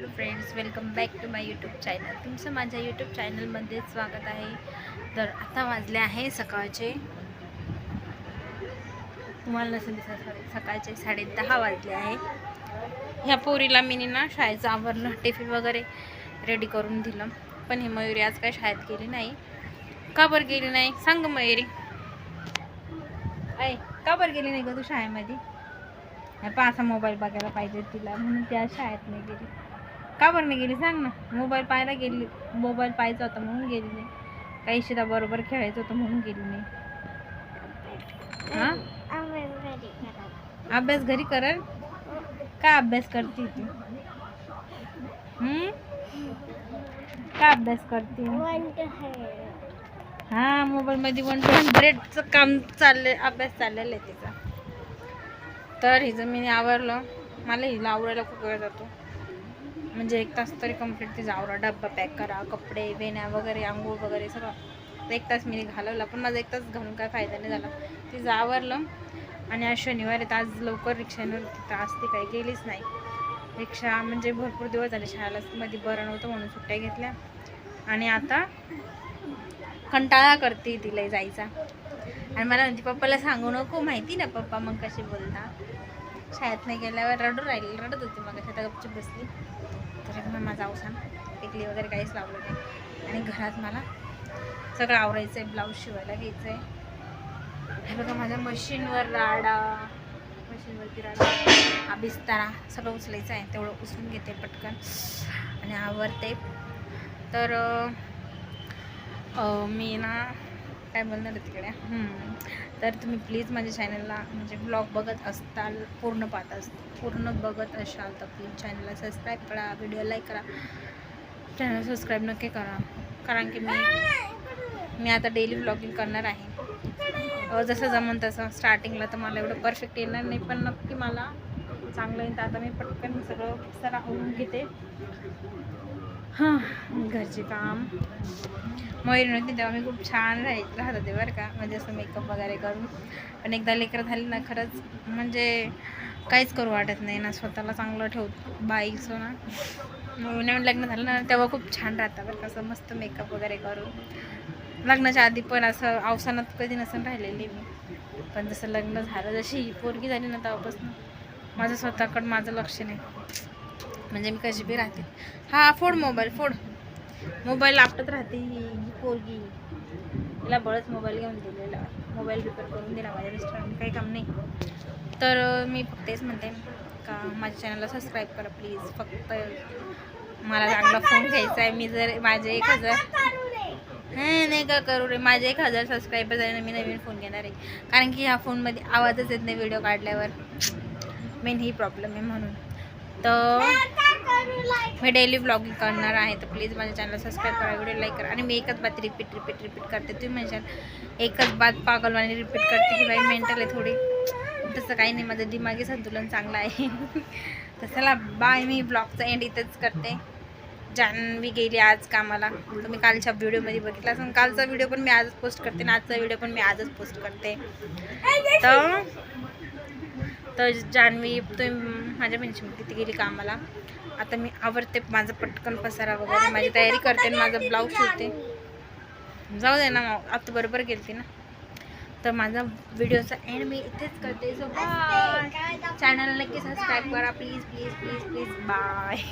Hello friends welcome back to my YouTube channel. तुमचं माझ्या YouTube चॅनलमध्ये स्वागत आहे. तर आता वाजले आहे सकाळचे. तुम्हाला नसेल सकाळचे साडे दहा वाजले आहे. ह्या पोरीला मी ना शाळेचं आवरलं टिफिन वगैरे रेडी करून दिलं. पण ही मयुरी आज काय शाळेत गेली नाही. का बरं गेली नाही? सांग मयुरी. ऐ का बरं गेली नाही ग तू शाळेमध्ये? पण असा मोबाईल बघायला पाहिजे तिला म्हणून त्या शाळेत नाही गेली. का बरं नाही गेली? सांग ना. मोबाईल पाहायला गेली. मोबाईल पाहायचा होता म्हणून गेली नाही. काही शिदा बरोबर खेळायचं होतं म्हणून गेली नाही. हां? अभ्यास घरी करल? का अभ्यास करते ती? का अभ्यास करते? हा मोबाईलमध्ये वन टू हंड्रेडचं काम चाललं अभ्यास चाललेला आहे तिचा. तर हिचं मी आवरलं. मला हिला आवडायला खूप वेळ जातो. म्हणजे एक तास तरी कंप्लीट ते जावरा डब्बा पॅक करा कपडे वेण्या वगैरे आंघोळ वगैरे सगळं. एक तास मी घालवला पण माझा एक तास घालून काय फायदा नाही झाला. तिचं जावरलं आणि आज शनिवार आहे आज लवकर रिक्षानं तिथं आज ती काही गेलीच नाही. रिक्षा म्हणजे भरपूर दिवस झाले शाळेला मध्ये बरं नव्हतं म्हणून सुट्ट्या घेतल्या. आणि आता कंटाळा करते तिला जायचा. आणि मला म्हणते पप्पाला सांगू नको माहिती ना पप्पा मग कशी बोलता शाळेत नाही गेल्यावर रडू राहिली रडत होती मग आता गपचूप बसली. त्याच्यामुळे माझा अवसान. टिकली वगैरे काहीच लावलं नाही. आणि घरात मला सगळं आवरायचं आहे ब्लाऊज शिवायला घ्यायचं आहे हे बघा माझ्या मशीनवर राडा मशीनवरती राडा. हा बिस्तारा सगळं उचलायचं आहे. तेवढं उचलून घेते पटकन. आणि आवरते. तर मी ना काय बोलणार आहे तिकडे? तर तुम्ही प्लीज माझ्या चॅनलला म्हणजे ब्लॉग बघत असताल पूर्ण पाहत अस पूर्ण बघत असाल तर प्लीज चॅनलला सबस्क्राईब करा व्हिडिओ लाईक करा. चॅनल सबस्क्राईब नक्की करा. कारण की मी मी आता डेली ब्लॉगिंग करणार आहे. जसं जमन तसं स्टार्टिंगला तर मला एवढं परफेक्ट येणार नाही पण नक्की मला चांगलं येईल. तर आता मी पटकन सगळं सर होऊन घेते. हां घरचे काम. मयूर नव्हती तेव्हा मी खूप छान राहाय राहत होते बरं का. म्हणजे असं मेकअप वगैरे करून. पण एकदा लेकरं झाली ना खरंच म्हणजे काहीच करू वाटत नाही ना. स्वतःला चांगलं ठेव बाईचं ना. मग नवीन लग्न झालं ना तेव्हा खूप छान राहतं बरं का. असं मस्त मेकअप वगैरे करून. लग्नाच्या आधी पण असं अवसानात कधी नसून राहिलेली मी. पण जसं लग्न झालं जशी पोरगी झाली ना तेव्हापासून माझं स्वतःकडं माझं लक्ष नाही. म्हणजे मी कशी बी राहते. हा फोड मोबाईल फोड. मोबाईल आपटत राहते ही पोरगी. तिला बळच मोबाईल घेऊन दिलेला. मोबाईल रिपेअर करून दिला माझ्या मिस्टरांनी. काही काम नाही. तर मी फक्त तेच म्हणते का माझ्या चॅनलला सबस्क्राईब करा प्लीज फक्त मला चांगला फोन घ्यायचा आहे. मी जर माझे एक हजार हां नाही का करू रे. माझे एक हजार सबस्क्रायबर झाले मी नवीन फोन घेणार आहे. कारण की ह्या फोनमध्ये आवाजच येत नाही व्हिडिओ काढल्यावर. मेन ही प्रॉब्लेम आहे म्हणून. तर मी डेली ब्लॉगिंग करणार आहे तर प्लीज माझ्या चॅनल सबस्क्राईब करा व्हिडिओ लाईक करा. आणि मी एकच बात रिपीट रिपीट रिपीट करते. तुम्ही म्हणशाल एकच बात पागलवाणी रिपीट करते की बाई मेंटल आहे थोडी. तसं काही नाही माझं दिमागी संतुलन चांगलं आहे. तर चला बाय मी ब्लॉगचं एंड इथंच करते. जान्हवी गेली आज कामाला. तुम्ही कालच्या व्हिडिओमध्ये बघितला असं कालचा व्हिडिओ पण मी आजच पोस्ट करते आणि आजचा व्हिडिओ पण मी आजच पोस्ट करते. तर तर जान्हवी तुम्ही माझ्या बहिणीची तिथे गेली कामाला. आता मी आवडते माझं पटकन पसारा वगैरे माझी तयारी करते आणि माझं ब्लाऊज शिवते. जाऊ दे ना मग आता बरोबर गेलती ना. तर माझा व्हिडिओचा एंड मी इथेच करते. सो बाय चॅनल नक्की सबस्क्राईब करा. Please please please please bye